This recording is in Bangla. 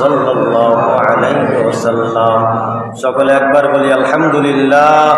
সাল্লাহ আলাইহি ওসাল্লাম সকলে একবার বলি আলহামদুলিল্লাহ।